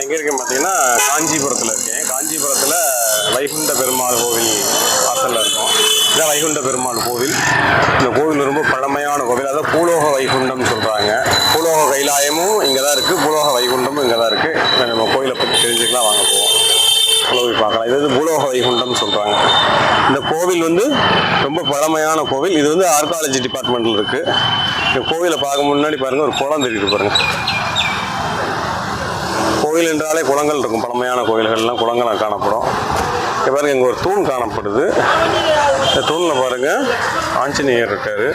நான் எங்கே இருக்கேன் பார்த்தீங்கன்னா காஞ்சிபுரத்தில் இருக்கேன். காஞ்சிபுரத்தில் வைகுண்ட பெருமாள் கோவில் வாசலில் இருக்கோம். இதான் வைகுண்ட பெருமாள் கோவில். இந்த கோவில் ரொம்ப பழமையான கோவில். அதாவது பூலோக வைகுண்டம்னு சொல்கிறாங்க பூலோக கைலாயமும் இங்கே தான் இருக்குது பூலோக வைகுண்டமும் இங்கே தான் இருக்குது நம்ம கோயிலை பற்றி தெரிஞ்சுக்கலாம். வாங்க போவோம். போய் பார்க்கலாம். இது வந்து பூலோக வைகுண்டம்னு சொல்கிறாங்க இந்த கோவில் வந்து ரொம்ப பழமையான கோவில். இது வந்து ஆர்காலஜி டிபார்ட்மெண்ட்டில் இருக்குது இந்த கோவிலை பார்க்க முன்னாடி பாருங்கள் ஒரு குளம் தெரியுது பாருங்கள் கோயில் என்றாலே குளங்கள் இருக்கும். பழமையான கோயில்கள்லாம் குளங்கள் காணப்படும். இப்போ பாருங்கள் இங்கே ஒரு தூண் காணப்படுது. இந்த தூணில் பாருங்கள் ஆஞ்சநேயர் இருக்கார்.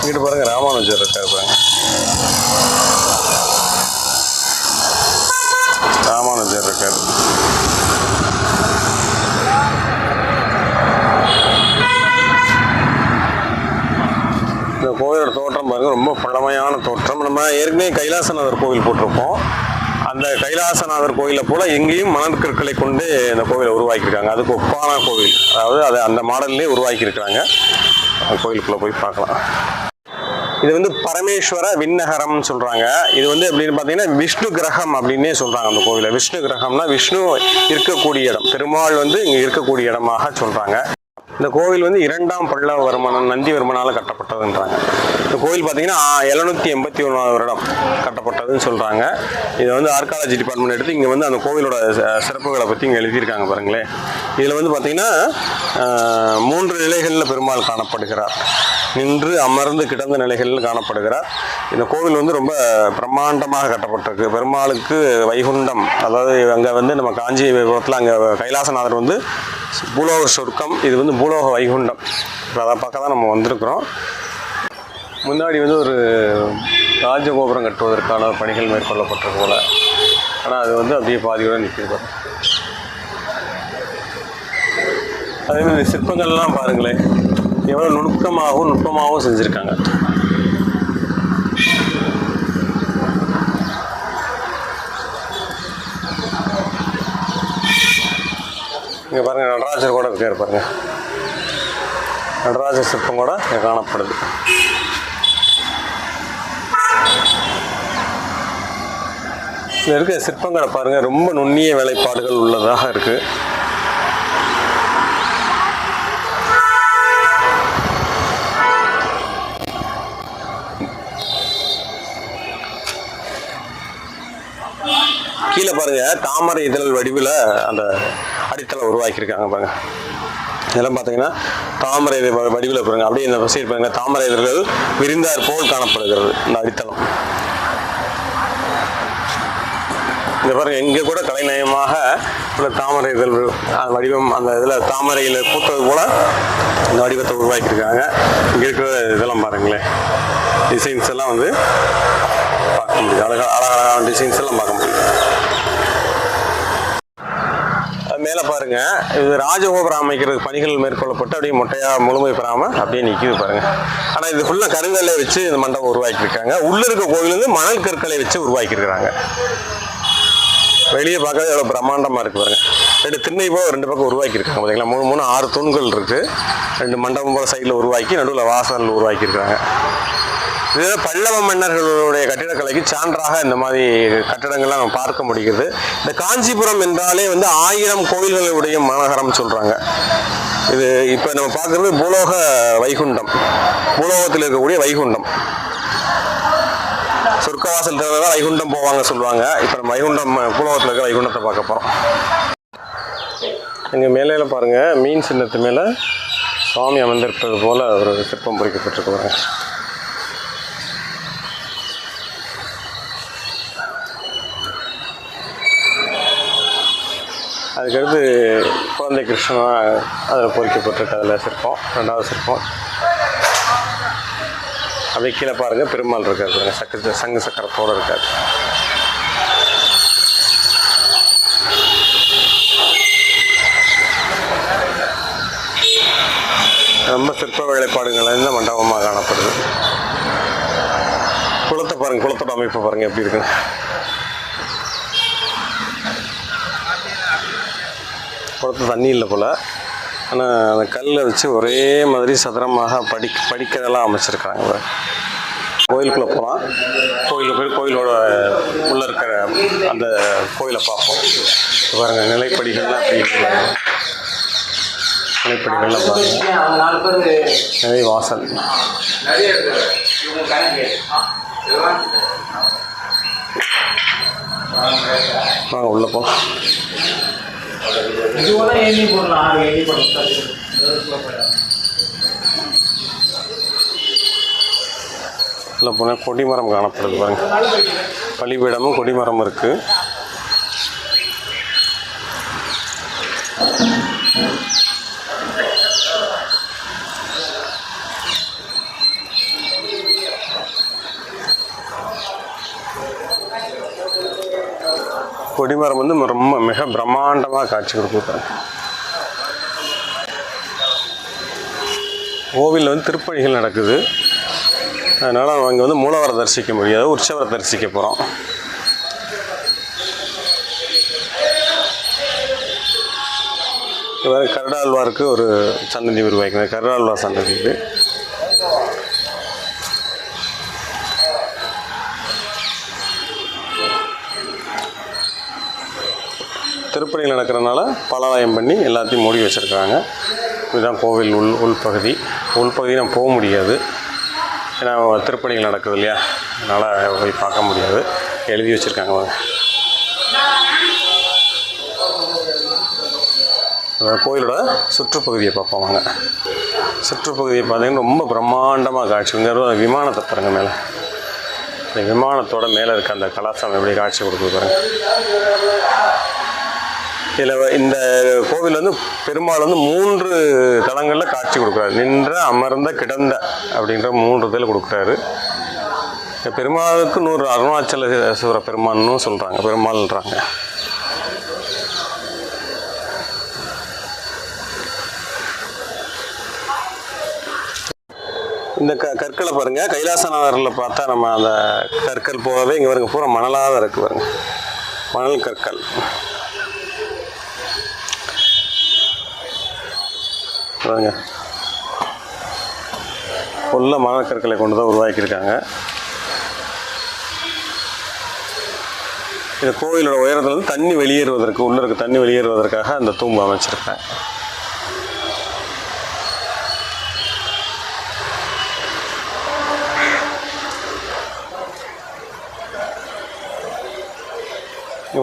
இங்கிட்டு பாருங்க ராமானுஜர் இருக்கார் பாருங்க. ராமானுஜர் இருக்கார். கோயிலோட ரொம்ப பழமையான தோற்றம். நம்ம ஏற்கனவே கைலாசநாதர் கோவில் போட்டிருப்போம். அந்த கைலாசநாதர் கோயிலை போல எங்கேயும் மணற்கற்களை கொண்டு இந்த கோவிலை உருவாக்கியிருக்காங்க. அதுக்கு ஒப்பான கோவில். அதாவது அதை அந்த மாடல்லே உருவாக்கியிருக்கிறாங்க. அந்த கோயிலுக்குள்ளே போய் பார்க்கலாம். இது வந்து பரமேஸ்வர விண்ணகரம் சொல்கிறாங்க இது வந்து அப்படின்னு பார்த்தீங்கன்னா விஷ்ணு கிரகம் அப்படின்னே சொல்கிறாங்க அந்த கோவிலை. விஷ்ணு கிரகம்னா விஷ்ணு இருக்கக்கூடிய இடம். பெருமாள் வந்து இங்கே இருக்கக்கூடிய இடமாக சொல்கிறாங்க இந்த கோவில் வந்து இரண்டாம் பல்லவர்மன் நந்திவர்மனால் கட்டப்பட்டதுன்றாங்க. இந்த கோவில் பார்த்தீங்கன்னா எழுநூற்றி எண்பத்தி ஒன்றாவது வருடம் கட்டப்பட்டதுன்னு சொல்கிறாங்க இதை வந்து ஆர்காலஜி டிபார்ட்மெண்ட் எடுத்து இங்கே வந்து அந்த கோவிலோட ச- சிறப்புகளை பற்றி இங்கே எழுதியிருக்காங்க பாருங்களேன். இதில் வந்து பார்த்தீங்கன்னா மூன்று நிலைகளில் பெருமாள் காணப்படுகிறார். நின்று அமர்ந்து கிடந்த நிலைகளில் காணப்படுகிறார். இந்த கோவில் வந்து ரொம்ப பிரம்மாண்டமாக கட்டப்பட்டிருக்கு. பெருமாளுக்கு வைகுண்டம் அதாவது அங்கே வந்து நம்ம காஞ்சிபுரத்தில் அங்கே கைலாசநாதர் வந்து பூலோக சொர்க்கம் இது வந்து பூலோக வைகுண்டம். இப்போ அதை பார்க்க தான் நம்ம வந்திருக்கிறோம். முன்னாடி வந்து ஒரு ராஜகோபுரம் கட்டுவதற்கான பணிகள் மேற்கொள்ளப்பட்டிருக்கு போல். ஆனால் அது வந்து அப்படியே பாதியோடு நிற்கிறது அதேமாதிரி அதே மாதிரி சிற்பங்கள்லாம் பாருங்களேன். எவ்வளோ நுணுக்கமாகவும் நுட்பமாகவும் செஞ்சுருக்காங்க. இங்கே பாருங்கள் நடராஜர் கூட இருக்கார் பாருங்கள் நடராஜர் சிற்பம் கூட இங்கே காணப்படுது. இதில் இருக்க சிற்பங்களை பாருங்கள் ரொம்ப நுண்ணிய வேலைப்பாடுகள் உள்ளதாக இருக்குது கீழே பாருங்க தாமரை இதழ் வடிவில் அந்த அடித்தளம் உருவாக்கியிருக்காங்க பாருங்க. இதெல்லாம் பார்த்தீங்கன்னா தாமரை வடிவில் பாருங்க. அப்படியே இந்த சைடு பாருங்க. தாமரை இதழ்கள் விரிந்தார் போல் காணப்படுகிறது. இந்த அடித்தளம். இந்த பாருங்க. இங்கே கூட கலைநயமாக உள்ள தாமரை இதழ் வடிவம் அந்த இதில் தாமரையில் பூத்தது போல இந்த வடிவத்தை உருவாக்கியிருக்காங்க. இங்கே இருக்கிற இதெல்லாம் பாருங்களேன். டிசைன்ஸ் எல்லாம் வந்து பார்க்க முடியும். அழகாக அழகழகான டிசைன்ஸ் எல்லாம் பார்க்க முடியும். மேலே பாருங்க. இது ராஜகோபுரம் அமைக்கிறது பணிகள் மேற்கொள்ளப்பட்டு அப்படியே மொட்டையா முழுமை பெறாம அப்படியே நிற்கிது பாருங்க. ஆனால் இது ஃபுல்லாக கருங்கல்லை வச்சு இந்த மண்டபம் உருவாக்கியிருக்காங்க. உள்ள இருக்க கோவில் வந்து மணல் கற்களை வச்சு உருவாக்கியிருக்கிறாங்க. வெளியே பார்க்கறது எவ்வளோ பிரம்மாண்டமாக இருக்கு பாருங்க. ரெண்டு திண்ணை போக ரெண்டு பக்கம் உருவாக்கியிருக்காங்க பார்த்தீங்களா மூணு மூணு ஆறு தூண்கள் இருக்கு. ரெண்டு மண்டபம் போல சைடில் உருவாக்கி நடுவில் வாசல் உருவாக்கியிருக்காங்க. பல்லவ மன்னர்களுடைய கட்டிடக்கலைக்கு சான்றாக இந்த மாதிரி கட்டிடங்கள்லாம் நம்ம பார்க்க முடிகிறது. இந்த காஞ்சிபுரம் என்றாலே வந்து ஆயிரம் கோயில்களுடைய மாநகரம் சொல்கிறாங்க இது இப்போ நம்ம பார்க்குறது பூலோக வைகுண்டம். பூலோகத்தில் இருக்கக்கூடிய வைகுண்டம். சொர்க்கவாசல் தான் வைகுண்டம் போவாங்க சொல்லுவாங்க. இப்போ நம்ம வைகுண்டம் பூலோகத்தில் இருக்கிற வைகுண்டத்தை பார்க்க போகிறோம் இங்கே மேலே பாருங்கள் மீன் சின்னத்து மேலே சுவாமி அமர்ந்திருப்பது போல் ஒரு சிற்பம் பொறிக்கப்பட்டிருக்கு அதுக்கடுத்து குழந்தை கிருஷ்ணனாக அதில் பொறிக்கப்பட்டிருக்கு அதில் சிற்பம் ரெண்டாவது சிற்பம். அப்படியே கீழே பாருங்க பெருமாள் இருக்காரு பாருங்கள் சக்கர சங்கு சக்கரத்தோடு இருக்காரு. ரொம்ப சிற்ப வேலைப்பாடுகள் இந்த மண்டபமாக காணப்படுது. குளத்தை பாருங்கள் குளத்தோட அமைப்பு பாருங்கள் எப்படி இருக்குன்னு. குளத்து தண்ணி இல்லை போல். ஆனால் அந்த கல்லை வச்சு ஒரே மாதிரி சதுரமாக படி படிக்கிறதெல்லாம் அமைச்சிருக்காங்க கோயிலுக்குள்ளே போகலாம் கோயிலுக்கு போய் கோயிலோட உள்ளே இருக்கிற அந்த கோயிலை பார்ப்போம். பாருங்கள் பாருங்க நிலைப்படிகள்லாம் அப்படி நிலைப்படிகள்லாம் பாருங்க. அவங்க நிலை வாசல். வாங்க உள்ள போ இது கூட எண்ணி போடலாம் ஆறு எண்ணி போடலாம் போனால் கொடிமரம் காணப்படுது பாருங்க. பலிபீடமும் கொடிமரம் இருக்குது கொடிமரம் வந்து ரொம்ப மிக பிரம்மாண்டமாக காட்சி கொடுக்குது கோவிலில் வந்து திருப்பணிகள் நடக்குது. அதனால் அங்கே வந்து மூலவரை தரிசிக்க முடியாது உற்சவரை தரிசிக்க போகிறோம் வேறு கருடாழ்வாருக்கு ஒரு சந்ததி உருவாக்கினது கருடாழ்வார் சந்ததி இது. திருப்பணிகள் நடக்கிறதுனால பலாலயம் பண்ணி எல்லாத்தையும் மூடி வச்சுருக்காங்க இதுதான் கோவில் உள் உள்பகுதி உள்பகுதி நம்ம போக முடியாது. ஏன்னா திருப்பணிகள் நடக்குது இல்லையா? அதனால் போய் பார்க்க முடியாது. எழுதி வச்சுருக்காங்க வாங்க கோயிலோட சுற்றுப்பகுதியை பார்ப்போம் வாங்க. சுற்றுப்பகுதியை பார்த்தீங்கன்னா ரொம்ப பிரம்மாண்டமாக காட்சி. இங்கே விமானத்தை பாருங்கள் மேலே. இந்த விமானத்தோட மேலே இருக்க அந்த கலாச்சாரம் எப்படி காட்சி கொடுக்குது இதில் இந்த கோவில் வந்து பெருமாள் வந்து மூன்று தலங்களில் காட்சி கொடுக்குறாரு. நின்ற அமர்ந்த கிடந்த அப்படின்ற மூன்று இதில் கொடுக்குறாரு. இந்த பெருமாளுக்கு நூறு அருணாச்சல பெருமான்னு சொல்கிறாங்க பெருமாள்ன்றாங்க. இந்த க கற்களை பாருங்க. கைலாசநாதரில் பார்த்தா நம்ம அந்த கற்கள் போகவே இங்கே பாருங்க. பூரா மணலாக தான் இருக்கு பாருங்கள் மணல் கற்கள். பாருங்க. உள்ள மணக்கற்களை கொண்டு தான் உருவாக்கியிருக்காங்க. இந்த கோயிலோட உயரத்துலேருந்து தண்ணி வெளியேறுவதற்கு உள்ள இருக்க தண்ணி வெளியேறுவதற்காக அந்த தூம்பு அமைச்சிருக்கேன்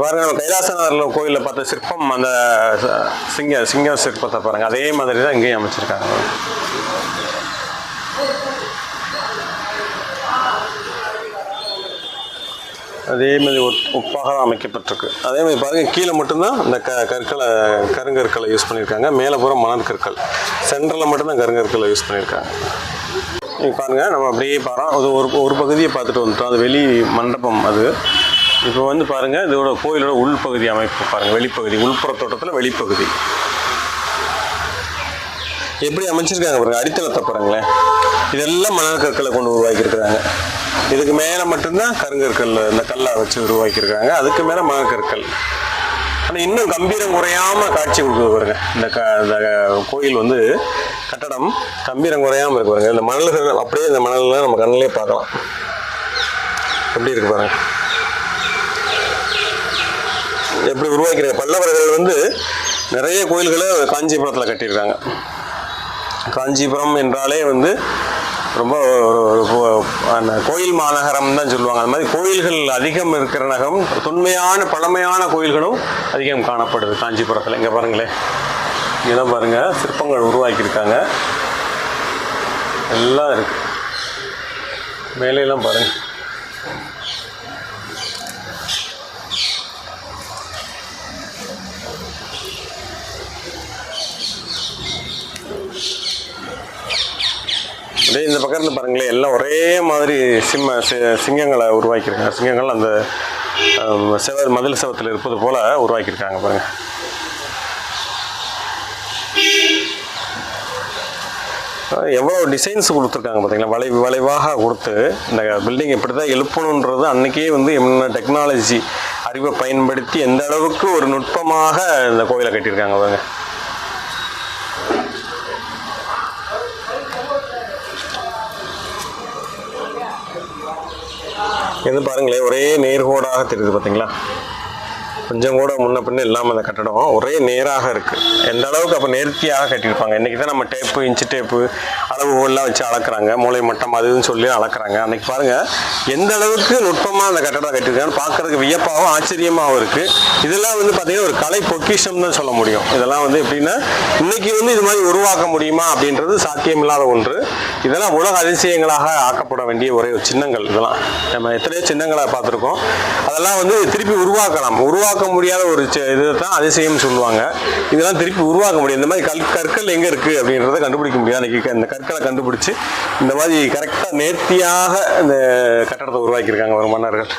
பாருங்க நம்ம கைலாசநாதரில் கோயிலில் பார்த்த சிற்பம் அந்த சிங்க சிங்க சிற்பத்தை பாருங்க. அதே மாதிரி தான் இங்கேயும் அமைச்சிருக்காங்க. அதே மாதிரி ஒப்- ஒப்பாக அமைக்கப்பட்டிருக்கு. அதே மாதிரி பாருங்கள் கீழே மட்டும்தான் இந்த க கற்களை கருங்கற்களை யூஸ் பண்ணியிருக்காங்க. மேலே பூரா மணல் கற்கள். சென்டரில் மட்டும்தான் கருங்கற்களை யூஸ் பண்ணியிருக்காங்க. நீங்கள் பாருங்கள் நம்ம அப்படியே பாரோம் அது ஒரு ஒரு பகுதியை பார்த்துட்டு வந்துட்டோம். அது வெளி மண்டபம் அது. இப்போ வந்து பாருங்கள் இதோட கோயிலோட உள்பகுதி அமைப்பு பாருங்கள் வெளிப்பகுதி உள்புற தோட்டத்தில் வெளிப்பகுதி. எப்படி அமைச்சிருக்காங்க பாருங்க அடித்தளத்தை பாருங்களேன். இதெல்லாம் மணல் கற்களை கொண்டு உருவாக்கியிருக்கிறாங்க. இதுக்கு மேலே மட்டும்தான் கருங்கற்கள் இந்த கல்லை வச்சு உருவாக்கியிருக்காங்க. அதுக்கு மேலே மணல் கற்கள் ஆனால் இன்னும் கம்பீரம் குறையாம காட்சி கொடுக்குது பாருங்க. இந்த க இந்த கோயில் வந்து கட்டடம் கம்பீரம் குறையாமல் இருக்கு பாருங்க. இந்த மணல்கள் அப்படியே இந்த மணல்லாம் நம்ம கண்ணிலே பார்க்கலாம். எப்படி இருக்கு பாருங்க. எப்படி உருவாக்கிறாங்க பல்லவர்கள் வந்து நிறைய கோயில்களை காஞ்சிபுரத்தில் கட்டியிருக்காங்க. காஞ்சிபுரம் என்றாலே வந்து ரொம்ப ஒரு அந்த கோயில் மாநகரம் தான் சொல்லுவாங்க. அது மாதிரி கோயில்கள் அதிகம் இருக்கிற நகரம் தொன்மையான பழமையான கோயில்களும் அதிகம் காணப்படுது காஞ்சிபுரத்தில். இங்கே பாருங்களேன். இங்கெல்லாம் பாருங்கள் சிற்பங்கள் உருவாக்கியிருக்காங்க. எல்லாம் இருக்குது மேலையெல்லாம் பாருங்கள் இந்த பக்கம் இருந்து பாருங்களேன் எல்லாம் ஒரே மாதிரி சிம்ம சி- சிங்கங்களை உருவாக்கியிருக்காங்க. சிங்கங்கள் அந்த செவ மதில் செவத்தில் இருப்பது போல உருவாக்கியிருக்காங்க பாருங்க. எவ்வளோ டிசைன்ஸ் கொடுத்துருக்காங்க பார்த்தீங்களா வளைவு வளைவாக கொடுத்து இந்த பில்டிங் இப்படி தான் எழுப்பணுன்றது அன்னைக்கே வந்து என்ன டெக்னாலஜி அறிவை பயன்படுத்தி எந்த அளவுக்கு ஒரு நுட்பமாக இந்த கோயிலை கட்டியிருக்காங்க பாருங்க. இது பாருங்களேன் ஒரே நேர்கோடாக தெரியுது பார்த்தீங்களா கொஞ்சம் கூட முன்ன பின்ன இல்லாமல் அந்த கட்டடம் ஒரே நேராக இருக்குது எந்த அளவுக்கு அப்போ நேர்த்தியாக கட்டியிருப்பாங்க? இன்னைக்கு தான் நம்ம டேப்பு இன்ச்சு டேப்பு அளவுகோல்லாம் வச்சு அளக்குறாங்க. மூளை மட்டம் அது இதுன்னு சொல்லி அளக்குறாங்க. அன்றைக்கி பாருங்கள் எந்த அளவுக்கு நுட்பமாக அந்த கட்டடம் கட்டியிருக்காங்கன்னு பார்க்கறதுக்கு வியப்பாகவும் ஆச்சரியமாகவும் இருக்குது இதெல்லாம் வந்து பார்த்திங்கன்னா ஒரு கலை பொக்கிஷம் தான் சொல்ல முடியும். இதெல்லாம் வந்து எப்படின்னா இன்றைக்கி வந்து இது மாதிரி உருவாக்க முடியுமா அப்படின்றது சாத்தியமில்லாத ஒன்று. இதெல்லாம் உலக அதிசயங்களாக ஆக்கப்பட வேண்டிய ஒரே ஒரு சின்னங்கள் இதெல்லாம். நம்ம எத்தனையோ சின்னங்களை பார்த்துருக்கோம். அதெல்லாம் வந்து திருப்பி உருவாக்கலாம். உருவாக்க முடியாத ஒரு இதை தான் அதிசயம் சொல்லுவாங்க. இதெல்லாம் திருப்பி உருவாக்க முடியும் இந்த மாதிரி கல் கற்கள் எங்கே இருக்குது அப்படின்றத கண்டுபிடிக்க முடியாது. அன்னைக்கு இந்த கற்களை கண்டுபிடிச்சி இந்த மாதிரி கரெக்டாக நேர்த்தியாக இந்த கட்டடத்தை உருவாக்கியிருக்காங்க ஒரு மன்னர்கள்.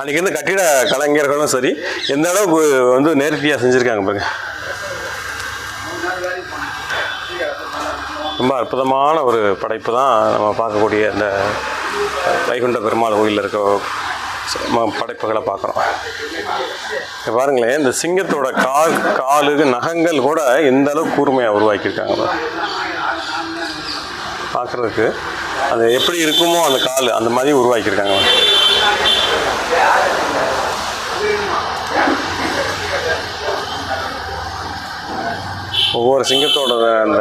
அன்றைக்கி இருந்த கட்டிட கலைஞர்களும் சரி எந்த அளவுக்கு வந்து நேர்த்தியாக செஞ்சுருக்காங்க பாருங்க. ரொம்ப அற்புதமான ஒரு படைப்பு தான் நம்ம பார்க்கக்கூடிய இந்த வைகுண்ட பெருமாள் கோயிலில் இருக்க படைப்புகளை பார்க்குறோம். பாருங்களேன் இந்த சிங்கத்தோட கால் காலு நகங்கள் கூட எந்த அளவுக்கு கூர்மையாக உருவாக்கியிருக்காங்க. பார்க்குறதுக்கு பார்க்கறதுக்கு அது எப்படி இருக்குமோ அந்த கால் அந்த மாதிரி உருவாக்கியிருக்காங்க. ஒவ்வொரு சிங்கத்தோட அந்த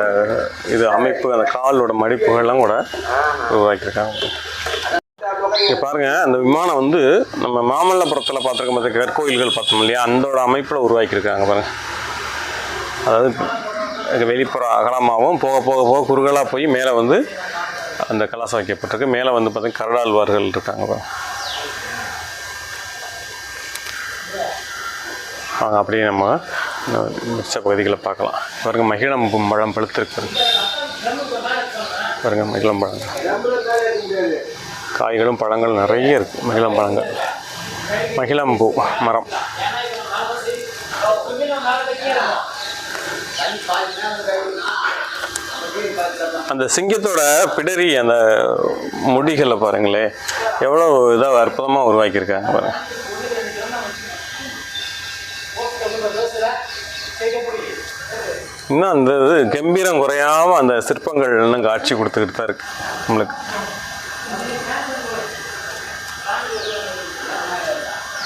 இது அமைப்பு அந்த காலோட மடிப்புகள்லாம் கூட உருவாக்கியிருக்காங்க. இங்கே பாருங்க அந்த விமானம் வந்து நம்ம மாமல்லபுரத்தில் பார்த்துருக்க மற்ற கற்கோயில்கள் பார்த்தோம் இல்லையா? அந்தோட அமைப்பில் உருவாக்கியிருக்காங்க பாருங்க. அதாவது வெளிப்புற அகலமாகவும் போக போக போக குறுகலாக போய் மேலே வந்து அந்த கலாசம் வைக்கப்பட்டிருக்கு. மேலே வந்து பார்த்தீங்கன்னா கரடாழ்வார்கள் இருக்காங்க பாருங்க. வாங்க அப்படியே நம்ம மிச்ச பகுதிகளை பார்க்கலாம். பாருங்க மகிழம் பழம் பழுத்திருக்கு பாருங்க மகிழம் பழம் காய்களும் பழங்கள் நிறைய இருக்குது மகிழம் பழங்கள். மகிழம்பூ மரம். அந்த சிங்கத்தோட பிடரி அந்த முடிகளை பாருங்களேன் எவ்வளோ இதாக அற்புதமாக உருவாக்கியிருக்காங்க பாருங்க. இன்னும் அந்த இது கம்பீரம் குறையாம அந்த சிற்பங்கள் இன்னும் காட்சி கொடுத்துக்கிட்டு தான் இருக்குது நம்மளுக்கு.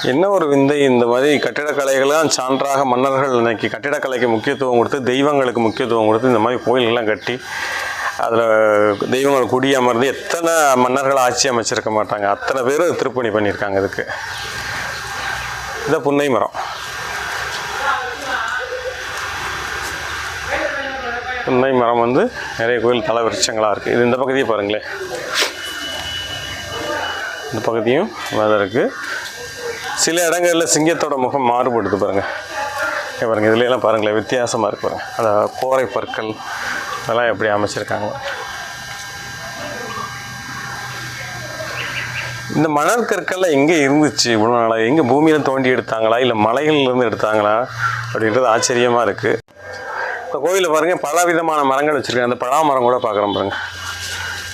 என்ன ஒரு விந்தை? இந்த மாதிரி கட்டிடக்கலைகள்லாம் சான்றாக மன்னர்கள் இன்னைக்கு கட்டிடக்கலைக்கு முக்கியத்துவம் கொடுத்து தெய்வங்களுக்கு முக்கியத்துவம் கொடுத்து இந்த மாதிரி கோயில்கள்லாம் கட்டி அதில் தெய்வங்கள் குடியமர்ந்து எத்தனை மன்னர்கள் ஆட்சி அமைச்சிருக்க மாட்டாங்க? அத்தனை பேர் திருப்பணி பண்ணியிருக்காங்க இதுக்கு. இதை புன்னை மரம். புன்னை மரம் வந்து நிறைய கோயில் தலை விருட்சங்களாக இருக்குது. இது இந்த பகுதியை பாருங்களேன். இந்த பகுதியும் இருக்குது சில இடங்களில் சிங்கத்தோட முகம் மாறுபடுது பாருங்கள் இங்க பாருங்க இதுலலாம் பாருங்களேன் வித்தியாசமாக இருக்கு பாருங்கள் அந்த கோரை பற்கள் அதெல்லாம் எப்படி அமைச்சிருக்காங்க. இந்த மணல் கற்கள்லாம் எங்கே இருந்துச்சு? இவ்வளோ நாளாக எங்கே பூமியில் தோண்டி எடுத்தாங்களா? இல்லை மலைகள்லேருந்து எடுத்தாங்களா? அப்படின்றது ஆச்சரியமாக இருக்குது இப்போ கோயிலில் பாருங்கள் பல விதமான மரங்கள் வச்சுருக்காங்க. அந்த பலாமரம் கூட பார்க்குறோம் பாருங்கள்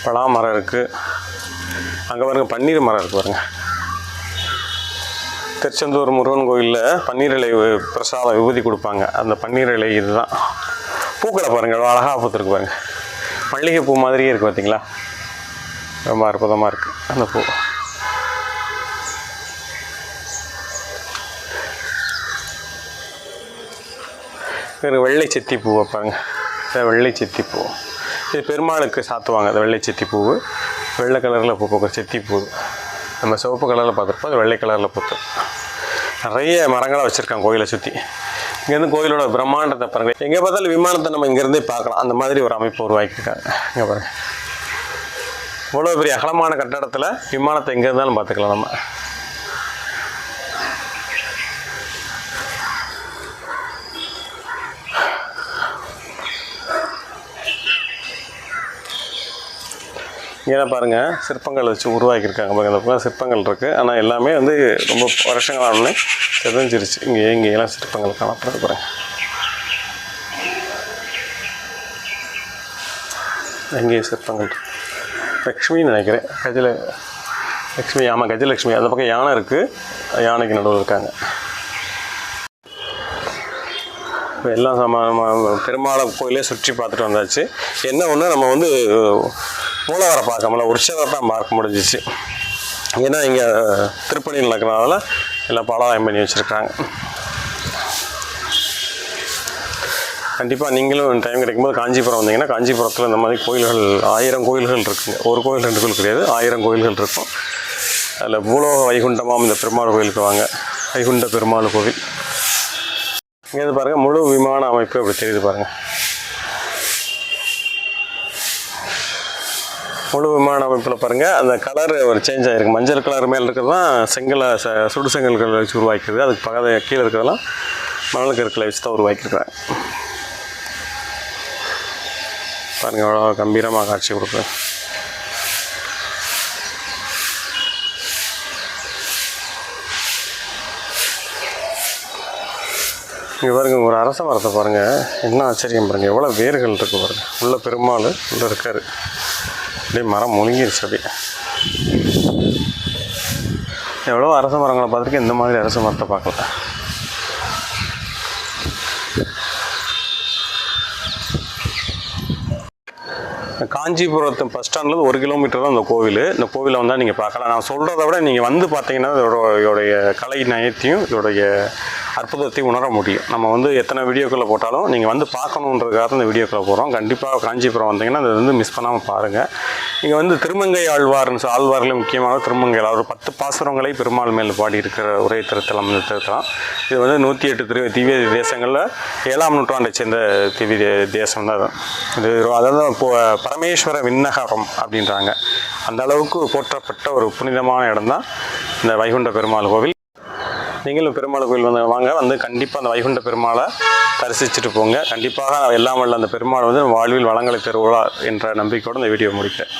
பலாமரம் இருக்குது அங்கே பாருங்க பன்னீர் மரம் இருக்குது பாருங்கள் திருச்செந்தூர் முருகன் கோயிலில் பன்னீர் இலை பிரசாதம் விபூதி கொடுப்பாங்க. அந்த பன்னீர் இலை இதுதான். பூக்களை பாருங்கள் எவ்வளோ அழகாக பூத்துருக்கு பாருங்கள் மல்லிகைப்பூ மாதிரியே இருக்குது பார்த்தீங்களா ரொம்ப அற்புதமாக இருக்குது அந்த பூ. ஒரு வெள்ளை செத்தி பூவை பாருங்க. இந்த வெள்ளை செத்தி பூ. இது பெருமாளுக்கு சாத்துவாங்க அந்த வெள்ளை செத்தி பூவு. வெள்ளை கலரில் பூ பூக்கிற செத்தி பூ. நம்ம சிவப்பு கலரில் பார்த்துருப்போம் அது வெள்ளை கலரில் பூத்து. நிறைய மரங்களை வச்சுருக்காங்க கோயிலை சுற்றி இங்கேருந்து கோயிலோட பிரம்மாண்டத்தை பாருங்க. எங்கே பார்த்தாலும் விமானத்தை நம்ம இங்கேருந்தே பார்க்கலாம். அந்த மாதிரி ஒரு அமைப்பு உருவாக்கியிருக்காங்க. இங்கே பாருங்க. இவ்வளோ பெரிய அகலமான கட்டடத்தில் விமானத்தை எங்கே இருந்தாலும் பார்த்துக்கலாம் நம்ம. இங்கே பாருங்க சிற்பங்கள் வச்சு உருவாக்கியிருக்காங்க பாருங்கள் இந்த பக்கம் சிற்பங்கள் இருக்குது ஆனால் எல்லாமே வந்து ரொம்ப வருஷங்களாலே செதஞ்சிருச்சு இங்கே இங்கேயெல்லாம் சிற்பங்கள் காணப்படுது பாருங்கள் அங்கேயே சிற்பங்கள். லக்ஷ்மின்னு நினைக்கிறேன். கஜல லக்ஷ்மி ஆமாம் கஜலட்சுமி அந்த பக்கம் யானை இருக்குது யானைக்கு நடுவில் இருக்காங்க. இப்போ எல்லாம் சம பெருமாளை கோயிலே சுற்றி பார்த்துட்டு வந்தாச்சு. என்ன ஒன்று நம்ம வந்து மூலவரை பார்க்க உற்சவரை தான் பார்க்க முடிஞ்சிச்சு. ஏன்னா இங்கே திருப்பணி நடக்கிறனால எல்லாம் பலாயம் பண்ணி வச்சுருக்காங்க. கண்டிப்பாக நீங்களும் டைம் கிடைக்கும்போது காஞ்சிபுரம் வந்தீங்கன்னா காஞ்சிபுரத்தில் இந்த மாதிரி கோயில்கள் ஆயிரம் கோயில்கள் இருக்குங்க. ஒரு கோயில் ரெண்டு கோயில் கிடையாது ஆயிரம் கோயில்கள் இருக்கும். அதில் பூலோக வைகுண்டமாம் இந்த பெருமாள் கோயிலுக்கு வாங்க. வைகுண்ட பெருமாள் கோவில். இங்கே இருந்து பாருங்கள் முழு அப்படி இப்படி தெரியுது பாருங்கள் முழு விமான அமைப்பில் பாருங்கள் அந்த கலர் ஒரு சேஞ்ச் ஆகிருக்கு மஞ்சள் கலர் மேலே இருக்கிறது தான் செங்கலை ச சுடு செங்கல்கள் வச்சு உருவாக்கிறது அதுக்கு பக்கத்தில் கீழே இருக்கிறதெல்லாம் மணல் கற்களை வச்சு தான் உருவாக்கியிருக்கிறாங்க. பாருங்கள் எவ்வளோ கம்பீரமாக காட்சி கொடுக்குறேன் இங்கே பாருங்க ஒரு அரச மரத்தை பாருங்கள் என்ன ஆச்சரியம் பாருங்கள் எவ்வளோ வேர்கள் இருக்குது பாருங்கள் உள்ள பெருமாள் உள்ள இருக்காரு. அப்படியே மரம் முழுங்கிருச்சு அப்படியே. எவ்வளோ அரச மரங்களை பார்த்துருக்கேன் இந்த மாதிரி அரச மரத்தை பார்க்கல. காஞ்சிபுரத்து பஸ் ஸ்டாண்ட்லேருந்து ஒரு கிலோமீட்டர் தான் இந்த கோவில். இந்த கோவிலை வந்தால் நீங்கள் பார்க்கலாம். நான் சொல்கிறத விட நீங்கள் வந்து பார்த்தீங்கன்னா இதோட இதோடைய கலை நயத்தையும் இதோடைய அற்புதத்தை உணர முடியும். நம்ம வந்து எத்தனை வீடியோக்களை போட்டாலும் நீங்கள் வந்து பார்க்கணுன்றதுக்காக இந்த வீடியோக்களை போகிறோம் கண்டிப்பாக காஞ்சிபுரம் வந்தீங்கன்னா அதை வந்து மிஸ் பண்ணாமல் பாருங்கள் இங்கே வந்து திருமங்கை ஆழ்வார்னு சொல் ஆழ்வார்களே முக்கியமாக திருமங்கை ஒரு பத்து பாசுரங்களை பெருமாள் மேல் பாடி இருக்கிற ஒரே திருத்தலம் இந்த திருத்தலம். இது வந்து நூற்றி எட்டு திரு திவ்ய தேசங்களில் ஏழாம் நூற்றாண்டை சேர்ந்த திவ்ய தே- தேசம் தான் இது இது அதாவது இப்போ பரமேஸ்வர விண்ணகரம் அப்படின்றாங்க. அந்த அளவுக்கு போற்றப்பட்ட ஒரு புனிதமான இடம் தான் இந்த வைகுண்ட பெருமாள் கோவில். நீங்களும் பெருமாள் கோயில் வந்து வாங்க. வந்து கண்டிப்பாக அந்த வைகுண்ட பெருமாளை தரிசிச்சுட்டு போங்க. கண்டிப்பாக எல்லாம் வல்ல அந்த பெருமாள் வந்து வாழ்வில் வளங்களை தருவார் என்ற நம்பிக்கையோடு இந்த வீடியோ முடிக்கிறேன்.